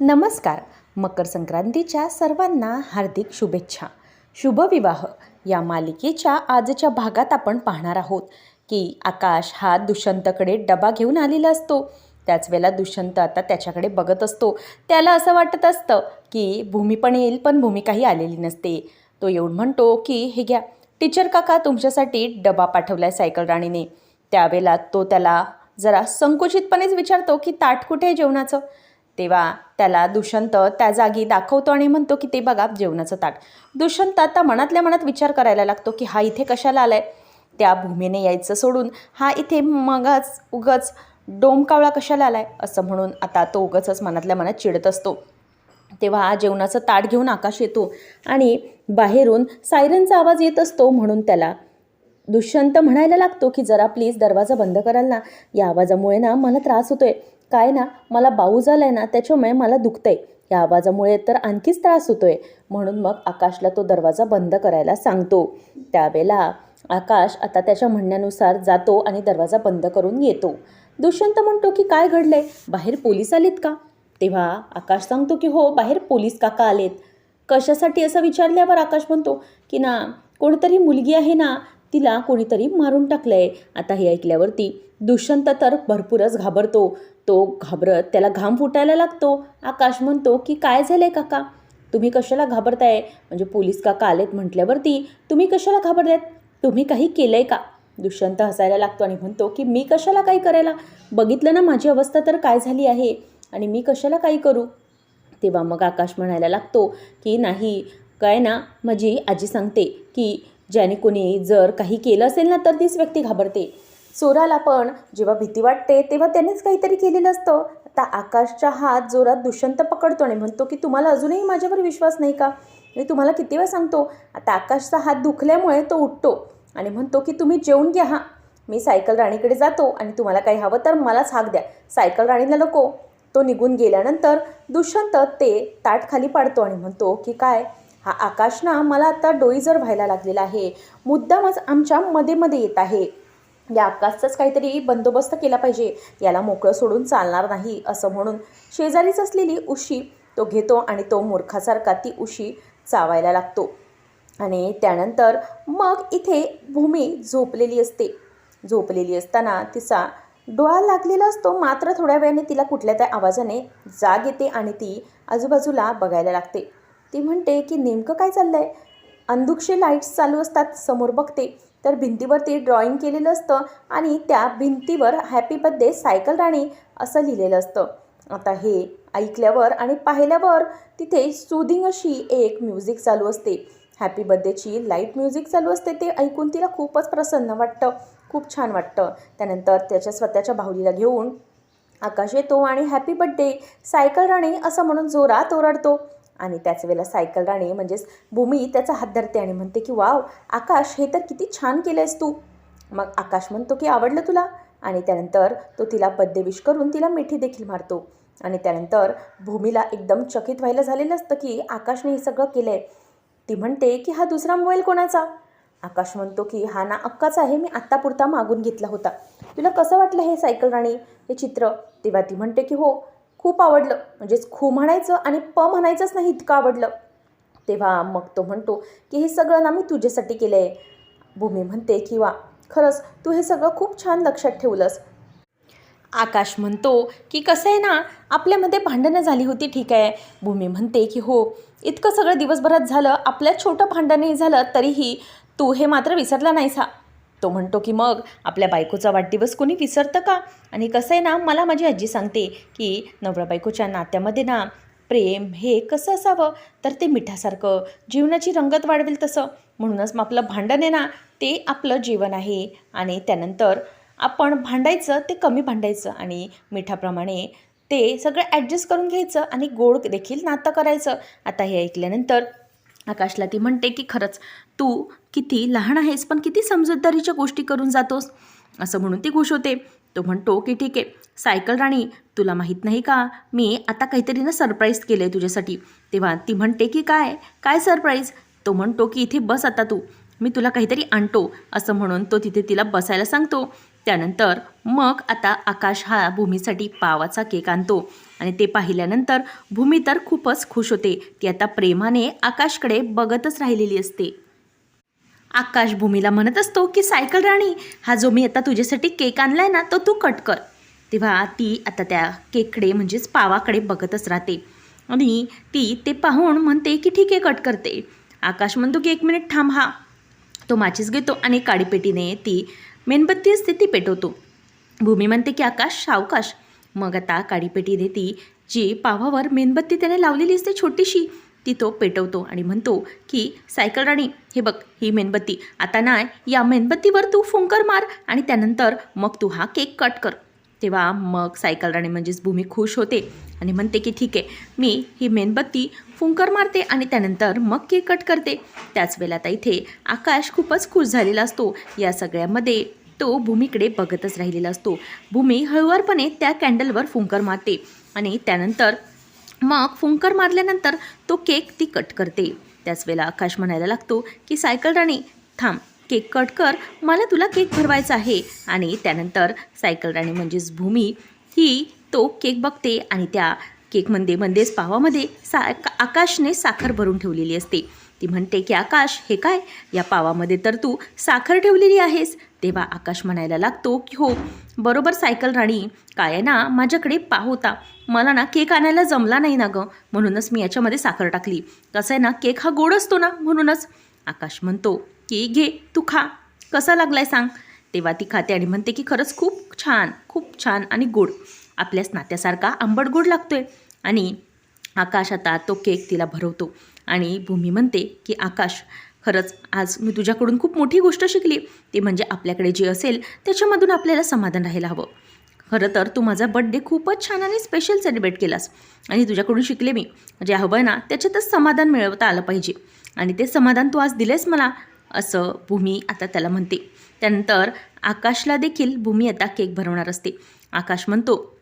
नमस्कार. मकर संक्रांतीच्या सर्वांना हार्दिक शुभेच्छा. शुभविवाह या मालिकेच्या आजच्या भागात आपण पाहणार आहोत की आकाश हा दुष्यंतकडे डबा घेऊन आलेला असतो. त्याच वेळेला दुष्यंत आता त्याच्याकडे बघत असतो. त्याला असं वाटत असतं की भूमी पण येईल पण भूमी काही आलेली नसते. तो येऊन म्हणतो की हे घ्या टीचर काका तुमच्यासाठी डबा पाठवलाय सायकल राणीने. त्यावेळेला तो त्याला जरा संकुचितपणेच विचारतो की ताट कुठे आहे जेवणाचं? तेव्हा त्याला दुष्यंत त्या जागी दाखवतो आणि म्हणतो की ते बघा जेवणाचं ताट. दुष्यंत आता मनातल्या मनात विचार करायला लागतो की हा इथे कशाला आलाय? त्या भूमीने यायचं सोडून हा इथे मगच उगच डोमकावळा कशाला आलाय? असं म्हणून आता तो उगचच मनातल्या मनात चिडत असतो. तेव्हा हा जेवणाचं ताट घेऊन आकाश येतो आणि बाहेरून सायरनचा आवाज येत असतो म्हणून त्याला दुष्यंत म्हणायला लागतो की जरा प्लीज दरवाजा बंद कराल ना? या आवाजामुळे ना मला त्रास होतोय. काय ना मला बाऊ झालाय ना त्याच्यामुळे मला दुखतंय. या आवाजामुळे तर आणखीच त्रास होतोय. म्हणून मग आकाशला तो दरवाजा बंद करायला सांगतो. त्यावेळेला आकाश आता त्याच्या म्हणण्यानुसार जातो आणि दरवाजा बंद करून येतो. दुष्यंत म्हणतो की काय घडलंय? बाहेर पोलीस आलेत का? तेव्हा आकाश सांगतो की हो बाहेर पोलीस काका आलेत. कशासाठी? असं विचारल्यावर आकाश म्हणतो की ना कोणतरी मुलगी आहे ना तिला कोणीतरी मारून टाकलंय. आता हे ऐकल्यावरती दुष्यंत तर भरपूरच घाबरतो. तो घाबरत त्याला घाम फुटायला लागतो. आकाश म्हणतो की काय झालंय काका? तुम्ही कशाला घाबरताय? म्हणजे पोलीस काका आलेत म्हटल्यावरती तुम्ही कशाला घाबरलेत? तुम्ही काही केलंय का? दुष्यंत हसायला लागतो आणि म्हणतो की मी कशाला काही करायला? बघितलं ना माझी अवस्था तर काय झाली आहे? आणि मी कशाला काही करू? तेव्हा मग आकाश म्हणायला लागतो की नाही काय ना माझी आजी सांगते की ज्याने कोणी जर काही केलं असेल ना तर तीच व्यक्ती घाबरते. चोराला पण जेव्हा भीती वाटते तेव्हा त्यानेच काहीतरी केलेलं असतं. आता आकाशचा हात जोरात दुष्यंत पकडतो आणि म्हणतो की तुम्हाला अजूनही माझ्यावर विश्वास नाही का? मी तुम्हाला किती वेळा सांगतो आता आकाशचा हात दुखल्यामुळे तो उठतो आणि म्हणतो की तुम्ही जेवून घ्या मी सायकल राणीकडे जातो आणि तुम्हाला काही हवं तर मलाच हाक द्या. सायकल राणीला नको. तो निघून गेल्यानंतर दुष्यंत ते ताट खाली पाडतो आणि म्हणतो की काय? हा आकाश ना मला आता डोईजर व्हायला लागलेला आहे. मुद्दामच आमच्या मध्ये मध्ये येत आहे. या आकाशचाच काहीतरी बंदोबस्त केला पाहिजे. याला मोकळं सोडून चालणार नाही असं म्हणून शेजारीच असलेली उशी तो घेतो आणि तो मूर्खासारखा ती उशी चावायला लागतो. आणि त्यानंतर मग इथे भूमी झोपलेली असते. झोपलेली असताना तिचा डोळा लागलेला असतो मात्र थोड्या वेळाने तिला कुठल्या त्या आवाजाने जाग येते आणि ती आजूबाजूला बघायला लागते. ती म्हणते की नेमकं काय चाललं आहे अंधुक्षे लाईट्स चालू असतात समोर बघते. तर भिंतीवरती ड्रॉइंग केलेलं असतं आणि त्या भिंतीवर हॅपी बर्थडे सायकल राणी असं लिहिलेलं असतं. आता हे ऐकल्यावर आणि पाहिल्यावर तिथे सुदिंग अशी एक म्युझिक चालू असते. हॅपी बर्थडेची लाइट म्युझिक चालू असते ते ऐकून तिला खूपच प्रसन्न वाटतं. खूप छान वाटतं. त्यानंतर त्याच्या स्वतःच्या बाहुलीला घेऊन आकाश येतो आणि हॅपी बड्डे सायकल राणी असं म्हणून जोरात ओरडतो. आणि त्याच वेळेला सायकल राणी म्हणजेच भूमी त्याचा हात धरते आणि म्हणते की वाव आकाश हे तर किती छान केलं आहेस तू. मग आकाश म्हणतो की आवडलं तुला? आणि त्यानंतर तो तिला पद्यविष करून तिला मिठी देखील मारतो. आणि त्यानंतर भूमीला एकदम चकित व्हायला झालेलं असतं की आकाशने हे सगळं केलं आहे ती म्हणते की हा दुसरा मोबाईल कोणाचा? आकाश म्हणतो की हा ना अक्काचा आहे मी आत्तापुरता मागून घेतला होता. तुला कसं वाटलं हे सायकल राणी हे चित्र? तेव्हा ती म्हणते की हो खूप आवडलं. म्हणजेच खू म्हणायचं आणि प म्हणायचंच नाही इतकं आवडलं. तेव्हा मग तो म्हणतो की हे सगळं ना मी तुझ्यासाठी केलं आहे भूमी म्हणते की वा खरंच तू हे सगळं खूप छान लक्षात ठेवलंस. आकाश म्हणतो की कसं आहे ना आपल्यामध्ये भांडणं झाली होती ठीक आहे. भूमी म्हणते की हो इतकं सगळं दिवसभरात झालं आपल्या छोटं भांडणही झालं तरीही तू हे मात्र विसरला नाहीस. हा तो म्हणतो की मग आपल्या बायकोचा वाढदिवस कोणी विसरतं का? आणि कसं आहे ना मला माझी आजी सांगते की नवरा बायकोच्या नात्यामध्ये ना प्रेम हे कसं असावं? तर ते मिठासारखं जीवनाची रंगत वाढवेल तसं. म्हणूनच मग आपलं भांडण आहे ना ते आपलं जीवन आहे. आणि त्यानंतर आपण भांडायचं ते कमी भांडायचं आणि मिठाप्रमाणे ते सगळं ॲडजस्ट करून घ्यायचं आणि गोड देखील नातं करायचं. आता हे ऐकल्यानंतर आकाशला ती म्हणते की खरंच तू किती लहान आहेस पण किती समजूतदारीच्या गोष्टी करून जातोस? असं म्हणून ती खुश होते. तो म्हणतो की ठीक आहे. सायकल राणी तुला माहीत नाही का? मी आता काहीतरी ना सरप्राईज केलं आहे तुझ्यासाठी. तेव्हा ती म्हणते की काय? काय सरप्राईज तो म्हणतो की इथे बस आता तू. मी तुला काहीतरी आणतो. असं म्हणून तो तिथे तिला बसायला सांगतो. त्यानंतर मग आता आकाश हा भूमीसाठी पावाचा केक आणतो. आणि ते पाहिल्यानंतर भूमी तर खूपच खुश होते. ती आता प्रेमाने आकाशकडे बघतच राहिलेली असते. आकाश भूमीला म्हणत असतो की सायकल राणी हा जो मी आता तुझ्यासाठी केक आणलाय ना तो तू कट कर. तेव्हा ती आता त्या केककडे म्हणजेच पावाकडे बघतच राहते. आणि ती ते पाहून म्हणते की ठीक आहे कट करते. आकाश म्हणतो की एक मिनिट थांब हा. तो माचीस घेतो आणि काडीपेटीने ती मेणबत्ती असते ती पेटवतो. भूमी म्हणते की आकाश सावकाश. मग आता काडीपेटीने ती जी पावावर मेणबत्ती त्याने लावलेली असते छोटीशी ती तो पेटवतो आणि म्हणतो की सायकल राणी हे बघ ही मेणबत्ती. आता नाही या मेणबत्तीवर तू फुंकर मार आणि त्यानंतर मग तू हा केक कट कर. तेव्हा मग सायकल राणी म्हणजेच भूमी खुश होते आणि म्हणते की ठीक आहे मी ही मेणबत्ती फुंकर मारते आणि त्यानंतर मग केक कट करते. त्याच वेळेला आता इथे आकाश खूपच खुश झालेला असतो. या सगळ्यामध्ये तो भूमीकडे बघतच राहिलेला असतो. भूमी हळूवारपणे त्या कॅन्डलवर फुंकर मारते आणि त्यानंतर मग फुंकर मारल्यानंतर तो केक ती कट करते. त्याच वेळेला आकाश म्हणायला लागतो की सायकल राणी थांब. केक कट कर. मला तुला केक भरवायचा आहे. आणि त्यानंतर सायकल राणी म्हणजेच भूमी ही तो केक बघते आणि त्या केकमध्ये म्हणजेच पावामध्ये सा आकाशने साखर भरून ठेवलेली असते. ती म्हणते की आकाश हे काय? या पावामध्ये तर तू साखर ठेवलेली आहेस. तेव्हा आकाश म्हणायला लागतो की हो बरोबर सायकल राणी. काय आहे ना माझ्याकडे पा होता. मला ना केक आणायला जमला नाही ना गं. म्हणूनच मी याच्यामध्ये साखर टाकली. कसं आहे ना केक हा गोड असतो ना म्हणूनच. आकाश म्हणतो की घे तू खा. कसा लागलाय सांग. तेव्हा ती खाते आणि म्हणते की खरंच खूप छान खूप छान आणि गोड. आपल्याच नात्यासारखा आंबट गोड लागतोय. आणि आकाश आता तो केक तिला भरवतो. आणि भूमी म्हणते की आकाश खरंच आज मी तुझ्याकडून खूप मोठी गोष्ट शिकली. ती म्हणजे आपल्याकडे जे असेल त्याच्यामधून आपल्याला समाधान राहायला हवं. खरं तर तू माझा बड्डे खूपच छान आणि स्पेशल सेलिब्रेट केलास. आणि तुझ्याकडून शिकले मी. जे हवं ना त्याच्यातच समाधान मिळवता आलं पाहिजे. आणि ते समाधान तू आज दिलेस मला असं भूमी आता त्याला म्हणते. त्यानंतर आकाशला देखील भूमी आता केक भरवणार असते. आकाश म्हणतो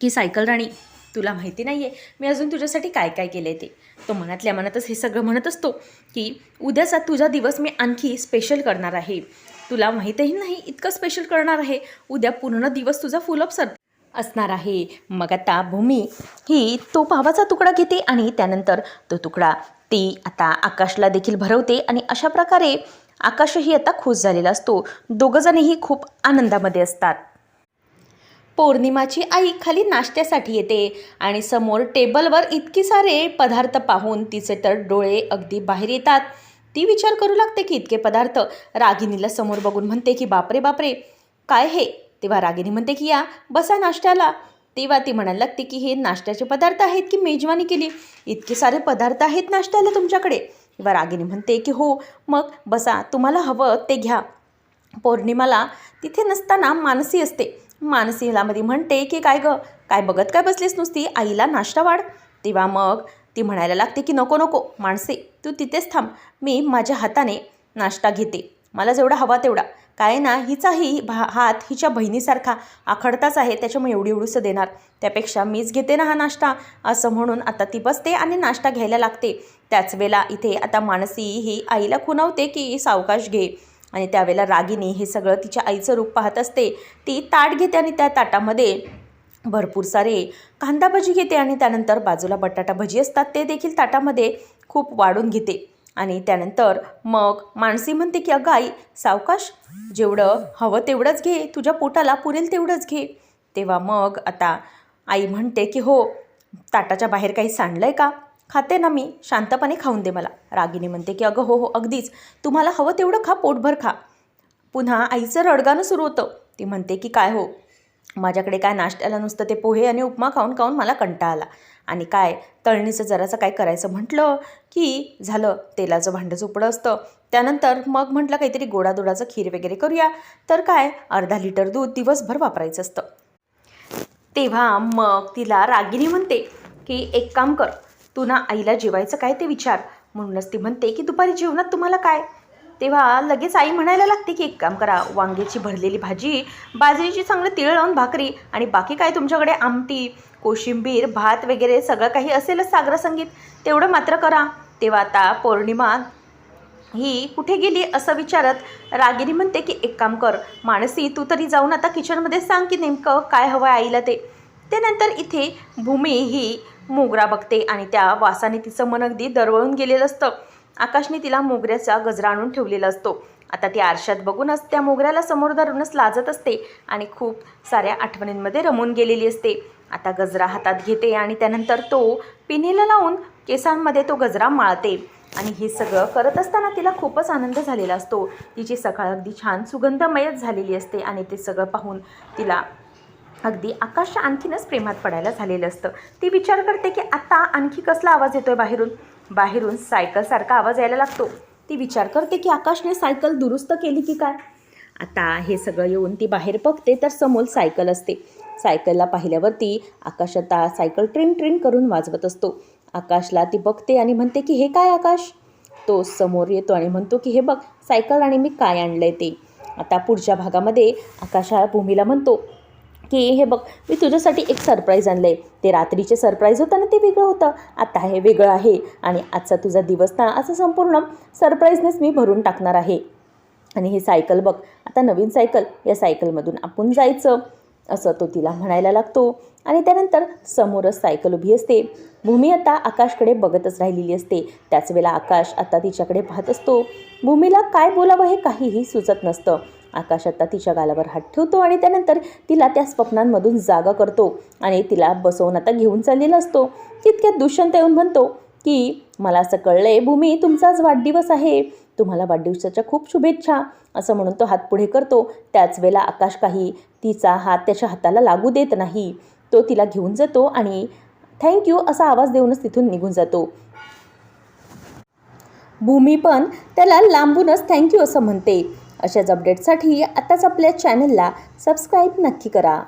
की सायकल राणी तुला माहिती नाही आहे मी अजून तुझ्यासाठी काय काय केलं आहे ते. तो मनातल्या मनातच हे सगळं म्हणत असतो की उद्याचा तुझा दिवस मी आणखी स्पेशल करणार आहे. तुला माहीतही नाही इतकं स्पेशल करणार आहे. उद्या पूर्ण दिवस तुझा फुल ऑफ सर असणार आहे. मग आता भूमी ही तो पावाचा तुकडा घेते आणि त्यानंतर तो तुकडा ती आता आकाशला देखील भरवते आणि अशा प्रकारे आकाशही आता खुश झालेला असतो. दोघंजणही खूप आनंदामध्ये असतात. पौर्णिमाची आई खाली नाश्त्यासाठी येते आणि समोर टेबलवर इतकी सारे पदार्थ पाहून तिचे तर डोळे अगदी बाहेर येतात. ती विचार करू लागते की इतके पदार्थ रागिनीला समोर बघून म्हणते की बापरे बापरे काय हे? तेव्हा रागिनी म्हणते की या बसा नाश्त्याला. तेव्हा ती म्हणायला लागते की हे नाश्त्याचे पदार्थ आहेत की मेजवानी केली? इतके सारे पदार्थ आहेत नाश्त्याला तुमच्याकडे. तेव्हा रागिनी म्हणते की हो मग बसा तुम्हाला हवं ते घ्या. पौर्णिमाला तिथे नसताना मानसी असते. मानसीला मध्ये म्हणते की काय गं? काय बघत काय बसलीस नुसती? आईला नाश्ता वाढ. तेव्हा मग ती म्हणायला लागते की नको नको. माणसे तू तिथेच थांब. मी माझ्या हाताने नाश्ता घेते. मला जेवढा हवा तेवढा. काय ना हिचाही भा हात हिच्या बहिणीसारखा आखडताच आहे. त्याच्यामुळे एवढी एवढूसं देणार. त्यापेक्षा मीच घेते ना हा नाश्ता. असं म्हणून आता ती बसते आणि नाश्ता घ्यायला लागते. त्याच वेळेला इथे आता मानसी ही आईला खुनावते की सावकाश घे. आणि त्यावेळेला रागिनी हे सगळं तिच्या आईचं रूप पाहत असते. ती ताट घेते आणि त्या ताटामध्ये भरपूर सारे कांदा भजी घेते आणि त्यानंतर बाजूला बटाटा भजी असतात ते देखील ताटामध्ये खूप वाढून घेते. आणि त्यानंतर मग मानसी म्हणते की अगं आई सावकाश जेवढं हवं तेवढंच घे तुझ्या पोटाला पुरेल तेवढंच घे. तेव्हा मग आता आई म्हणते की हो ताटाच्या बाहेर काही सांडलं आहे का? खाते ना मी शांतपणे खाऊन दे मला. रागिनी म्हणते की अगं हो हो अगदीच. तुम्हाला हवं तेवढं खा पोटभर खा. पुन्हा आईचं रडगाणं सुरू होतं. ती म्हणते की काय हो? माझ्याकडे काय नाश्त्याला नुसतं ते पोहे आणि उपमा खाऊन खाऊन मला कंटाळा आला. आणि काय तळणीचं जराचं काय करायचं म्हटलं की झालं तेलाचं भांडं झोपडं असतं. त्यानंतर मग म्हटलं काहीतरी गोडादोडाचं खीर वगैरे करूया. तर काय अर्धा लिटर दूध दिवसभर वापरायचं असतं. तेव्हा मग तिला रागिनी म्हणते की एक काम कर तू ना आईला जेवायचं काय ते विचार. म्हणूनच ती म्हणते की दुपारी जेवणात तुम्हाला काय? तेव्हा लगेच आई म्हणायला लागते की एक काम करा वांग्याची भरलेली भाजी बाजरीची चांगलं तिळ लावून भाकरी आणि बाकी काय तुमच्याकडे आमटी कोशिंबीर भात वगैरे सगळं काही असेलच सागरं संगीत. तेवढं मात्र करा. तेव्हा आता पौर्णिमा ही कुठे गेली असं विचारत रागिनी म्हणते की एक काम कर मानसी तू तरी जाऊन आता किचनमध्ये सांग की नेमकं काय हवं आहे आईला ते. त्यानंतर इथे भूमी ही मोगरा बघते आणि त्या वासाने तिचं मन अगदी दरवळून गेलेलं असतं. आकाशने तिला मोगऱ्याचा गजरा आणून ठेवलेला असतो. आता ती आरशात बघूनच त्या मोगऱ्याला समोर धरूनच लाजत असते आणि खूप साऱ्या आठवणींमध्ये रमून गेलेली असते. आता गजरा हातात घेते आणि त्यानंतर तो पिनीला लावून केसांमध्ये तो गजरा माळते. आणि हे सगळं करत असताना तिला खूपच आनंद झालेला असतो. तिची सकाळ अगदी छान सुगंधमयच झालेली असते आणि ते सगळं पाहून तिला अगदी आकाश आणखीनच प्रेमात पडायला झालेलं असतं. ती विचार करते की आता आणखी कसला आवाज येतो आहे बाहेरून? बाहेरून सायकलसारखा आवाज यायला लागतो. ती विचार करते की आकाशने सायकल दुरुस्त केली की काय? आता हे सगळं येऊन ती बाहेर बघते तर समोर सायकल असते. सायकलला पाहिल्यावरती आकाश आता सायकल ट्रिन ट्रिन करून वाजवत असतो. आकाशला ती बघते आणि म्हणते की हे काय आकाश? तो समोर येतो आणि म्हणतो की हे बघ सायकल आणि मी काय आणलं आहे ते. आता पुढच्या भागामध्ये आकाश हा भूमीला म्हणतो की हे बघ मी तुझ्यासाठी एक सरप्राईज आणलं आहे ते रात्रीचे सरप्राईज होतं ना ते वेगळं होतं. आता हे वेगळं आहे आणि आजचा तुझा दिवस ना असं संपूर्ण सरप्राईजनेच मी भरून टाकणार आहे. आणि ही सायकल बघ आता नवीन सायकल या सायकलमधून आपण जायचं असं तो तिला म्हणायला लागतो. आणि त्यानंतर समोरच सायकल उभी असते. भूमी आता आकाशकडे बघतच राहिलेली असते. त्याच वेळेला आकाश आता तिच्याकडे पाहत असतो. भूमीला काय बोलावं हे काहीही सुचत नसतं. आकाश आता तिच्या गालावर हात ठेवतो आणि त्यानंतर तिला त्या स्वप्नांमधून जागा करतो आणि तिला बसवून आता घेऊन चाललेला असतो. तितक्यात दुष्यंत येऊन म्हणतो की मला असं कळलं आहे भूमी तुमचाच वाढदिवस आहे. तुम्हाला वाढदिवसाच्या खूप शुभेच्छा. असं म्हणून तो हात पुढे करतो. त्याच वेळेला आकाश काही तिचा हात त्याच्या हाताला लागू देत नाही. तो तिला घेऊन जातो आणि थँक्यू असा आवाज देऊनच तिथून निघून जातो. भूमी पण त्याला लांबूनच थँक्यू असं म्हणते. अशाच अपडेटसाठी आत्ताच आपल्या चॅनलला सबस्क्राईब नक्की करा.